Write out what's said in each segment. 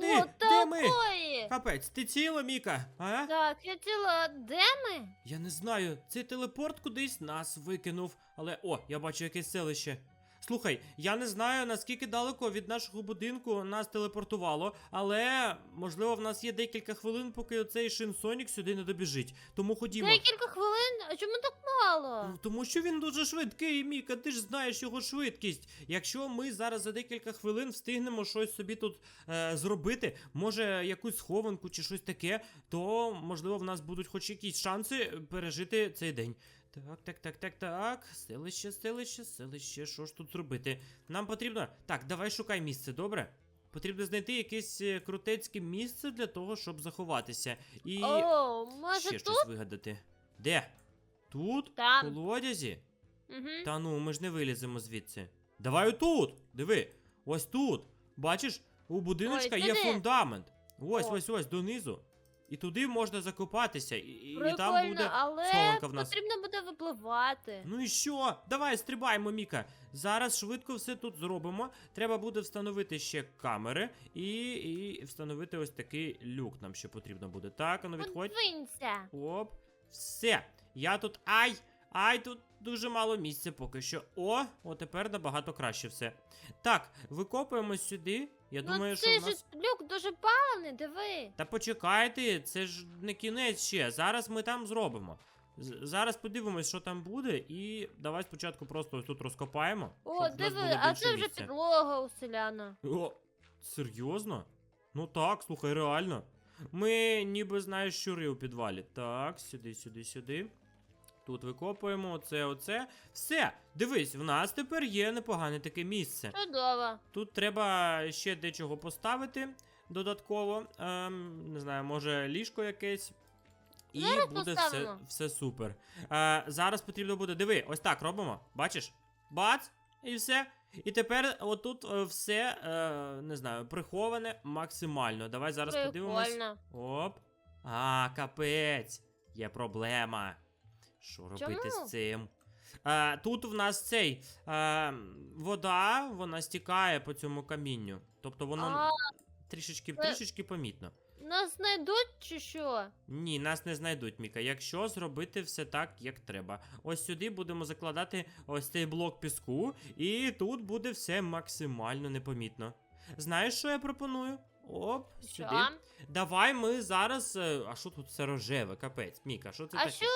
Куди? О, Де ми? такої! Капець, ти ціла, Міка? А? Так, я ціла, де ми? Я не знаю, цей телепорт кудись нас викинув. Але о, я бачу якесь селище. Слухай, я не знаю наскільки далеко від нашого будинку нас телепортувало, але можливо в нас є декілька хвилин, поки оцей Шинсонік сюди не добіжить. Тому ходімо. Декілька хвилин? А чому так мало? Тому що він дуже швидкий, Міка, ти ж знаєш його швидкість. Якщо ми зараз за декілька хвилин встигнемо щось собі тут е, зробити, може якусь схованку чи щось таке, то можливо в нас будуть хоч якісь шанси пережити цей день. Так, так, так, так, так. Селище, селище, селище. Що ж тут зробити? Нам потрібно. Так, давай шукай місце, добре? Потрібно знайти якесь е, крутецьке місце для того, щоб заховатися. І О, може ще тут? щось вигадати. Де? Тут? Там. В колодязі? Угу. Та ну, ми ж не виліземо звідси. Давай отут. Диви. Ось тут. Бачиш, у будиночка Ой, є фундамент. Ось, О. ось, ось, донизу. І туди можна закопатися, і, і, Прикольно, там буде. але схованка в нас. потрібно буде випливати. Ну і що? Давай стрибаємо, Міка. Зараз швидко все тут зробимо. Треба буде встановити ще камери і, і встановити ось такий люк. Нам ще потрібно буде. Так, а ну відходь. Подвинься. Оп, все. Я тут. Ай! Ай, тут дуже мало місця поки що. О, о, тепер набагато краще все. Так, викопуємо сюди. Я думаю, ну що це в ж нас. люк дуже палений, диви. Та почекайте, це ж не кінець ще. Зараз ми там зробимо. З- Зараз подивимось, що там буде, і давай спочатку просто ось тут розкопаємо. О, щоб в нас диви, а більше це вже місця. підлога у селяна. О, серйозно? Ну так, слухай, реально. Ми ніби знаєш щури у підвалі. Так, сюди, сюди, сюди. Тут викопуємо оце, оце. Все, дивись, в нас тепер є непогане таке місце. Чудово. Тут треба ще дечого поставити додатково. Ем, не знаю, може ліжко якесь. І Зараз буде все, все супер. Е, зараз потрібно буде. Диви, ось так робимо. Бачиш? Бац! І все. І тепер отут е, все, е, не знаю, приховане максимально. Давай зараз подивимось. Оп. А, капець. Є проблема. Що робити Чому? з цим? А, тут в нас цей а, вода, вона стікає по цьому камінню. Тобто воно А, трішечки трішечки помітно. нас знайдуть чи що? Ні, нас не знайдуть, Міка, якщо зробити все так, як треба. Ось сюди будемо закладати ось цей блок піску, і тут буде все максимально непомітно. Знаєш, що я пропоную? Оп, сюди. Давай ми зараз. е, А що тут все рожеве? Капець, Міка, що це А таке? що?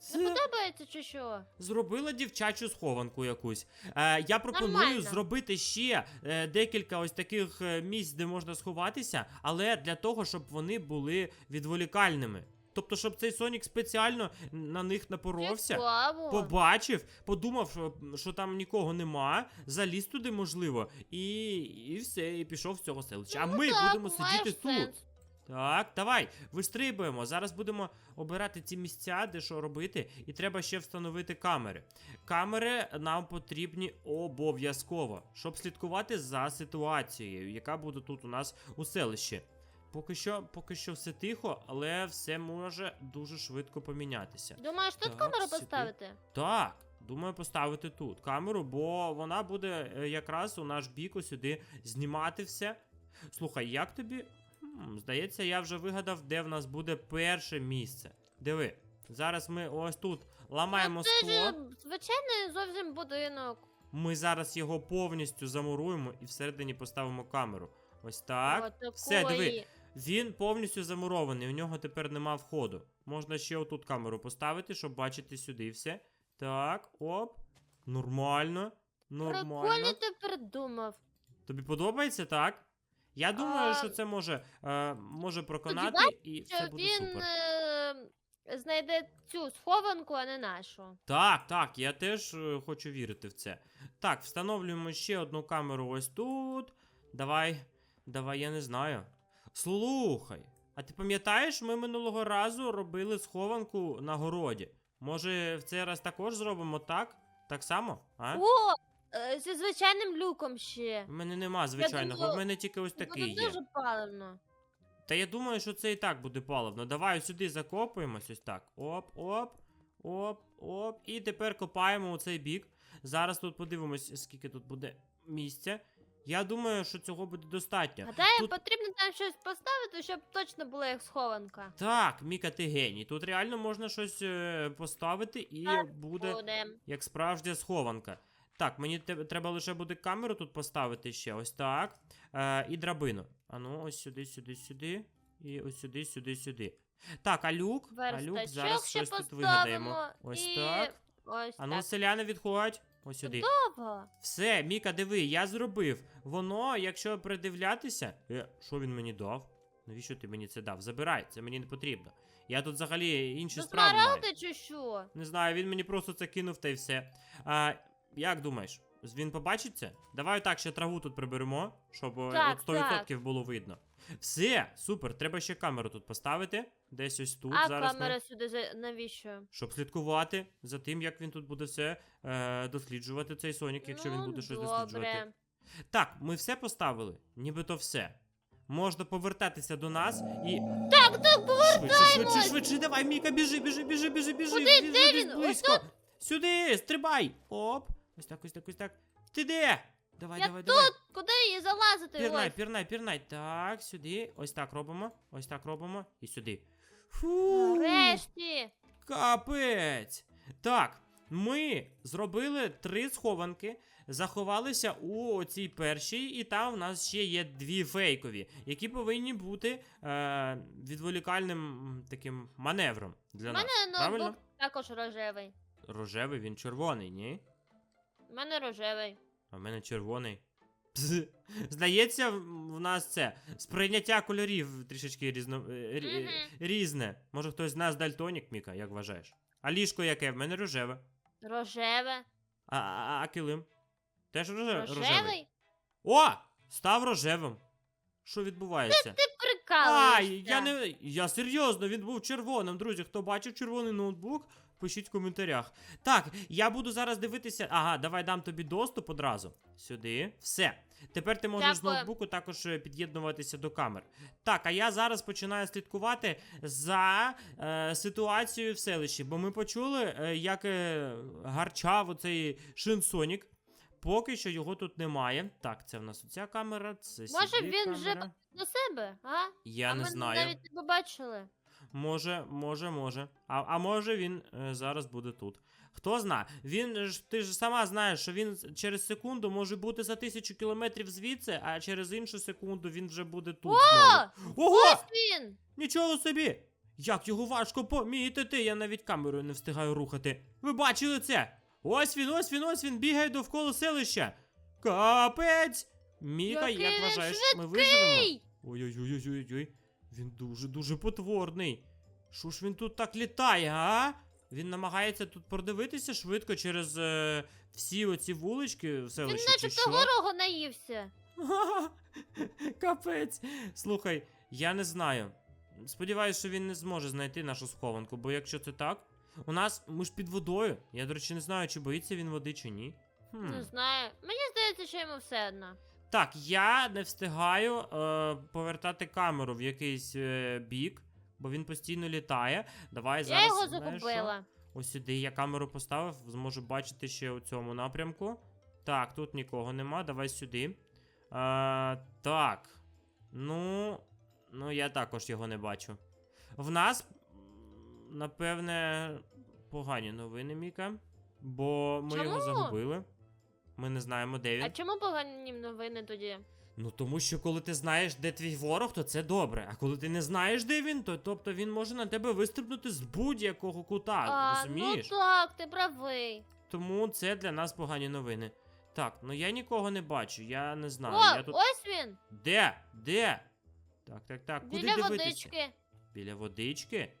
Це Не подобається чи що? зробила дівчачу схованку якусь. Е, я пропоную Нормально. зробити ще е, декілька ось таких е, місць, де можна сховатися, але для того, щоб вони були відволікальними. Тобто, щоб цей Сонік спеціально на них напоровся. Цікаво. Побачив, подумав, що, що там нікого нема, заліз туди, можливо, і, і все, і пішов з цього селища. а Ну ми так, будемо сидіти тут. сенс. Так, давай, вистрибуємо. Зараз будемо обирати ці місця, де що робити, і треба ще встановити камери. Камери нам потрібні обов'язково, щоб слідкувати за ситуацією, яка буде тут у нас у селищі. Поки що, поки що все тихо, але все може дуже швидко помінятися. Думаєш, тут Так, камеру сюди. поставити? Так, думаю поставити тут камеру, бо вона буде е, якраз у наш бік сюди знімати все. Слухай, як тобі? Хм, здається, я вже вигадав, де в нас буде перше місце. Диви, зараз ми ось тут ламаємо Ну, це скло. ж звичайний зовсім будинок. Ми зараз його повністю замуруємо і всередині поставимо камеру. Ось так. О, Все, диви. такої. Він повністю замурований, у нього тепер нема входу. Можна ще отут камеру поставити, щоб бачити сюди все. Так, оп. Нормально. Нормально. Прикольно ти придумав. Тобі подобається, так? Я думаю, А, що це може, е, може проконати і Що буде він супер. е, знайде цю схованку, а не нашу. Так, так, я теж е, хочу вірити в це. Так, встановлюємо ще одну камеру ось тут. Давай, давай, я не знаю. Слухай, а ти пам'ятаєш, ми минулого разу робили схованку на городі. Може, в цей раз також зробимо так? Так само? А? О! Е, Зі звичайним люком ще. У мене нема звичайного, думала, в мене тільки ось такий Буде є. дуже паливно. Та я думаю, що це і так буде паливно. Давай сюди закопуємось ось так. Оп, оп, оп, оп. І тепер копаємо у цей бік. Зараз тут подивимось, скільки тут буде місця. Я думаю, що цього буде достатньо. Гадаю, Тут- потрібно там щось поставити, щоб точно була як схованка. Так, Міка, ти геній. Тут реально можна щось е, поставити і Так, буде Буде. як справжня схованка. Так, мені треба лише буде камеру тут поставити ще. Ось так. Е, і драбину. А ну, ось сюди, сюди, сюди. І ось сюди, сюди, сюди. Так, а люк, а люк зараз ще щось тут вигадаємо. Ось і... так. Ось А ну, селяни, відходь. Ось сюди. Готово. Все, Міка, диви, я зробив. Воно, якщо придивлятися. Е, що він мені дав? Навіщо ти мені це дав? Забирай, це мені не потрібно. Я тут взагалі інші Ну, справи маю. чи що? Не знаю, він мені просто це кинув та й все. А, як думаєш, він побачить це? Давай так ще траву тут приберемо, щоб е, Так, от 100% було видно. Все, супер, треба ще камеру тут поставити. Десь ось тут а зараз. камера Ми, сюди за... навіщо? щоб слідкувати за тим, як він тут буде все е, досліджувати, цей Сонік, якщо він ну, буде щось добре. досліджувати. Так, ми все поставили, нібито все. Можна повертатися до нас і. Так, так, Швидше, швидше, швидше, давай, Міка, біжи, біжи, біжи, біжи, біжи. Куди? біжи Де він? близько. Сюди, стрибай. Оп. Ось так, ось так, ось так. Ти де? Давай, Я давай, давай. Куди її залазити? Пірнай, Ось. пірнай, пірнай. Так, сюди. Ось так робимо. Ось так робимо. І сюди. Фу. Нарешті. Капець. Так, ми зробили три схованки, заховалися у цій першій, і там в нас ще є дві фейкові, які повинні бути е, відволікальним м, таким маневром для У нас. мене Правильно? також рожевий. Рожевий, він червоний, ні? У мене рожевий. А в мене червоний. Пс. Здається, в нас це сприйняття кольорів трішечки різно, е, Мгм. різне. Може хтось з нас дальтонік, Міка, як вважаєш? А ліжко яке? В мене рожеве. Рожеве. А, а, а килим? Теж роже... рожевий. Рожевий? О! Став рожевим. Що відбувається? Ти прикалуєшся. Ай, я не. Я серйозно, він був червоним. Друзі, хто бачив червоний ноутбук, пишіть в коментарях. Так, я буду зараз дивитися. Ага, давай дам тобі доступ одразу. Сюди. Все. Тепер ти можеш з ноутбуку також е, під'єднуватися до камер. Так, а я зараз починаю слідкувати за е, ситуацією в селищі, бо ми почули, е, як е, гарчав оцей Шинсонік. Поки що його тут немає. Так, це в нас оця камера, це Може, сюди він вже камера. До себе, а? Я а не ми знаю. навіть не побачили. Може, може, може. А, а може він е, зараз буде тут. Хто зна? Він ж ти ж сама знаєш, що він через секунду може бути за тисячу кілометрів звідси, а через іншу секунду він вже буде тут. О! знову. Ого! Ось він! Нічого собі! Як його важко помітити, я навіть камерою не встигаю рухати. Ви бачили це? Ось він, ось він, ось він бігає довкола селища. Капець! Міка, Який як він вважаєш, ми виживемо? Ей! Ой-ой-ой-ой-ой. Він дуже-дуже потворний. Що ж він тут так літає, а? Він намагається тут продивитися швидко через е, всі оці вулички в Він селищі, чи начебто що? горого наївся. Капець. Слухай, я не знаю. Сподіваюсь, що він не зможе знайти нашу схованку, бо якщо це так, у нас ми ж під водою. Я, до речі, не знаю, чи боїться він води, чи ні. Хм. Не знаю. Мені здається, що йому все одно. Так, я не встигаю е, повертати камеру в якийсь е, бік, бо він постійно літає. Давай зараз. Я його знаєш що? загубила. Ось сюди я камеру поставив, зможу бачити ще у цьому напрямку. Так, тут нікого нема, давай сюди. Е, так. Ну. Ну, я також його не бачу. В нас, напевне, погані новини, Міка. Бо ми його загубили. Ми не знаємо, де він. А чому погані новини тоді? Ну тому що коли ти знаєш, де твій ворог, то це добре. А коли ти не знаєш, де він, то тобто він може на тебе вистрибнути з будь-якого кута. а, розумієш? ну так, ти правий. Тому це для нас погані новини. Так, ну я нікого не бачу, я не знаю. О, я тут. ось він! Де? Де? Так, так, так. Куди Біля дивитися? водички. Біля водички?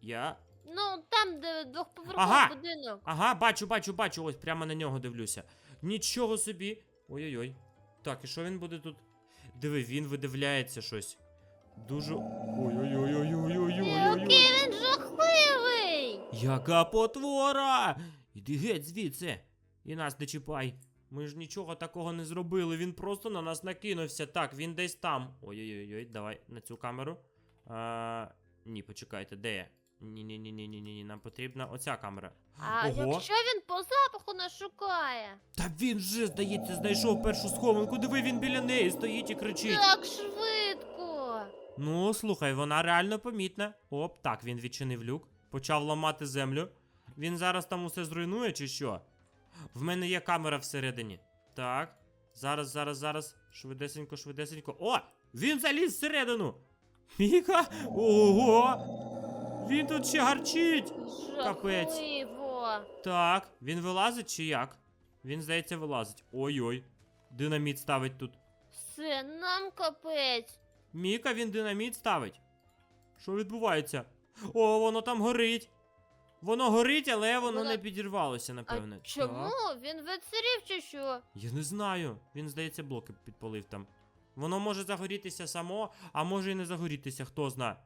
Я. Ну, там, де двохповерховий Ага. будинок. Ага, бачу, бачу, бачу. Ось прямо на нього дивлюся. Нічого собі. Ой-ой-ой. Так, і що він буде тут? Диви, він видивляється щось. Дуже. Ой-ой-ой-ой-ой-ой-ой-ой. Який він жахливий! Яка потвора! Іди геть звідси. І нас не чіпай. Ми ж нічого такого не зробили. Він просто на нас накинувся. Так, він десь там. Ой-ой-ой, давай на цю камеру. А, ні, почекайте, де я? Ні, ні, ні, ні, ні, ні, нам потрібна оця камера. А Ого. якщо він по запаху нас шукає? Та він вже, здається, знайшов першу схованку. Диви, він біля неї стоїть і кричить. Так швидко. Ну, слухай, вона реально помітна. Оп, так, він відчинив люк, почав ламати землю. Він зараз там усе зруйнує, чи що? В мене є камера всередині. Так. Зараз, зараз, зараз. Швидесенько, швидесенько. О! Він заліз всередину! Міка! Ого! Він тут ще гарчить! Капець. Жахливо. Так, він вилазить чи як? Він, здається, вилазить. Ой-ой. Динаміт ставить тут. Все, нам капець. Міка, він динаміт ставить. Що відбувається? О, воно там горить. Воно горить, але воно Воно- не підірвалося, напевне. А чому? Так. Він відсирів чи що? Я не знаю. Він, здається, блоки підпалив там. Воно може загорітися само, а може і не загорітися, хто зна.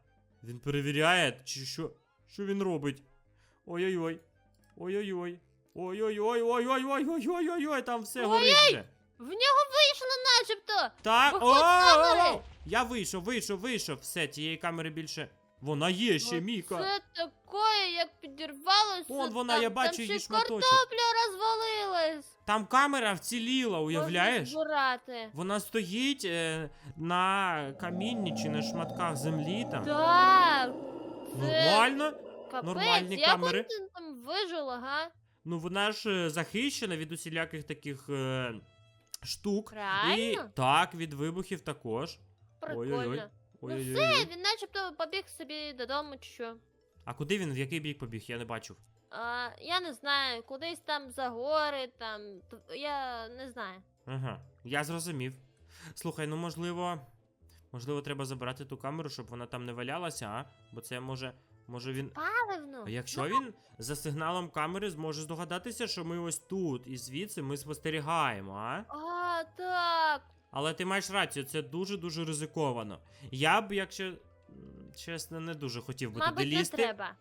Він перевіряє, чи що. Що він робить? Ой-ой-ой. Ой-ой-ой. Ой-ой-ой-ой-ой-ой-ой-ой-ой, там все горить. В нього вийшло начебто. Так, о! Я вийшов, вийшов, вийшов. Все, цієї камери більше. Вона є ще, Міка. Це таке, як підірвалося. Вон вона, я бачу її шматочок. картопля розвалилась. Там камера вціліла, уявляєш? Збирати. Вона стоїть е, на камінні чи на шматках землі там. Так. Нормально? капець, нормальні як камери. вона там вижила, га? Ну вона ж е, захищена від усіляких таких е, штук. І так, від вибухів також. Прикольно. Ой-ой-ой. Ну Ой-ой-ой. все, він начебто побіг собі додому чи що. А куди він? В який бік побіг? Я не бачив. А, я не знаю, кудись там за гори, там. Я не знаю. Ага, я зрозумів. Слухай, ну можливо. Можливо, треба забрати ту камеру, щоб вона там не валялася, а? Бо це може. Може він. Паливно. А якщо він за сигналом камери зможе здогадатися, що ми ось тут, і звідси ми спостерігаємо, а? А, так. Але ти маєш рацію, це дуже-дуже ризиковано. Я б, якщо. Чесно, не дуже хотів би туди Мабуть, не треба.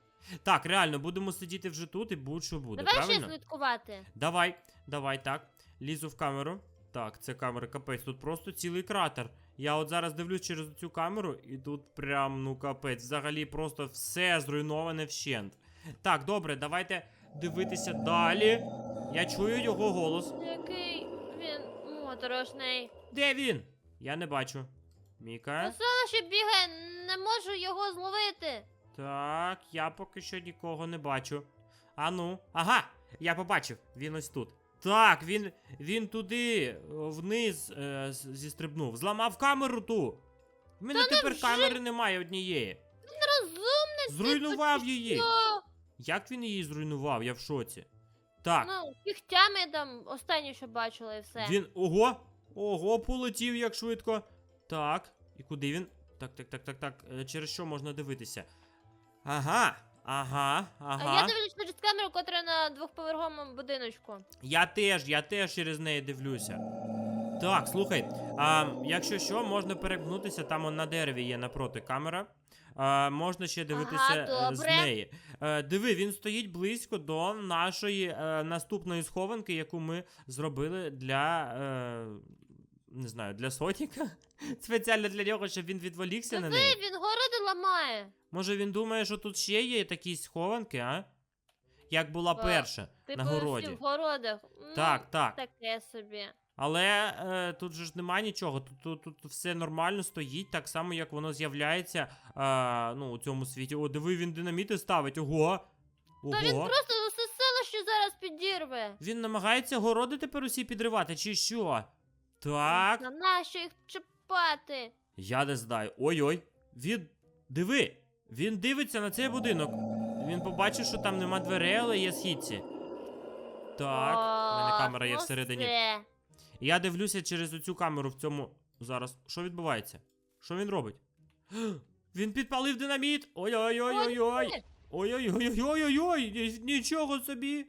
Так, реально, будемо сидіти вже тут і будь-що буде, Давай правильно? ще слідкувати. Давай, давай, так. Лізу в камеру. Так, це камера капець. Тут просто цілий кратер. Я от зараз дивлюсь через цю камеру, і тут прям, ну капець. Взагалі просто все зруйноване вщент. Так, добре, давайте дивитися далі. Я чую його голос. Який він моторошний. Де він? Я не бачу. Міка. Веселище бігає, не можу його зловити. Так, я поки що нікого не бачу. А ну. Ага! Я побачив, він ось тут. Так, він він туди, вниз е, зістрибнув. Зламав камеру ту. В мене тепер невже? камери немає однієї. Розумний Зруйнував чи її. що? Як він її зруйнував? Я в шоці. Так, Ну, кігтями там останнє, що бачила, і все. він. Ого! Ого, полетів як швидко. Так, і куди він? Так, так, так, так, так. Е, Через що можна дивитися? Ага, ага, ага. А я дивлюсь через камеру, котра на двохповерховому будиночку. Я теж, я теж через неї дивлюся. Так, слухай, а, якщо що, можна перегнутися, там он на дереві є напроти камера. А, можна ще дивитися Ага, е, з неї. Е, диви, він стоїть близько до нашої е, наступної схованки, яку ми зробили для. Е, не знаю, для Соніка. Спеціально для нього, щоб він відволікся на Диви, неї. він городи ламає. Може він думає, що тут ще є такі схованки, а? Як була Е, перша Типу, на городі. в городах. Ну, Так, так. Таке собі. Але е, тут же ж немає нічого. Тут, тут, тут все нормально стоїть, так само, як воно з'являється е, ну, у цьому світі. О, диви, він динаміти ставить. Ого. Ого. Та він просто усе селище зараз підірве. Він намагається городи тепер усі підривати, чи що? Так. На нащо їх чіпати? Я не знаю. Ой-ой. Він. Диви! Він дивиться на цей будинок. Він побачив, що там нема дверей, але є східці. Так, в мене камера є ну всередині. все. Я дивлюся через оцю камеру в цьому. Зараз. Що відбувається? Що він робить? Він підпалив динаміт! Ой-ой-ой-ой-ой! Ой-ой-ой-ой-ой-ой! Нічого собі!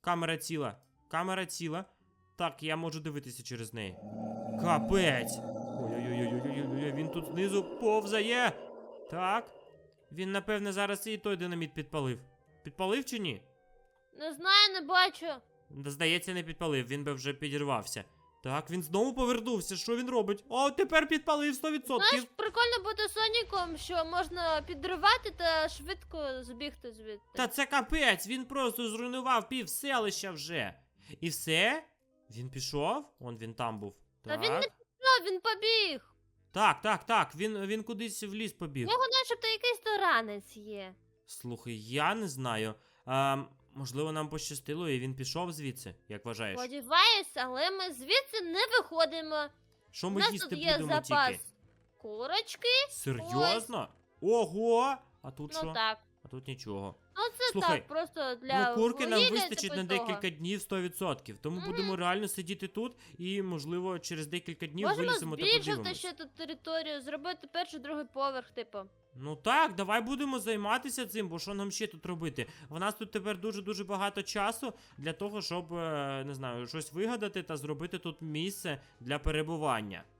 Камера ціла. Камера ціла. Так, я можу дивитися через неї. Капець! Ой-ой-ой-ой-ой-ой, він тут знизу повзає! Так. Він, напевне, зараз і той динаміт підпалив. Підпалив чи ні? Не знаю, не бачу. Здається, не підпалив, він би вже підірвався. Так, він знову повернувся. Що він робить? О, тепер підпалив 100%. Знаєш, прикольно бути Соніком, що можна підривати та швидко збігти звідти. Та це капець, він просто зруйнував пів селища вже. І все? Він пішов? Он він там був. Та Так. він не Що, він побіг? Так, так, так. Він, він кудись в ліс У побіг. нього начебто якийсь то ранець є. Слухай, я не знаю. А, можливо, нам пощастило, і він пішов звідси, як вважаєш? Сподіваюсь, але ми звідси не виходимо. Що У ми нас їсти є будемо запас тільки? курочки. Серйозно? Ого! А тут Ну що? так. А тут нічого. Ну це Слухай, так, просто для ну, курки нам вугілля, вистачить на декілька днів 100%. Тому будемо реально сидіти тут і, можливо, через декілька днів Можемо виліземо та збільшити подивимось. ще тут територію, зробити перший, другий поверх, типу. Ну так, давай будемо займатися цим, бо що нам ще тут робити? У нас тут тепер дуже-дуже багато часу для того, щоб, е, не знаю, щось вигадати та зробити тут місце для перебування.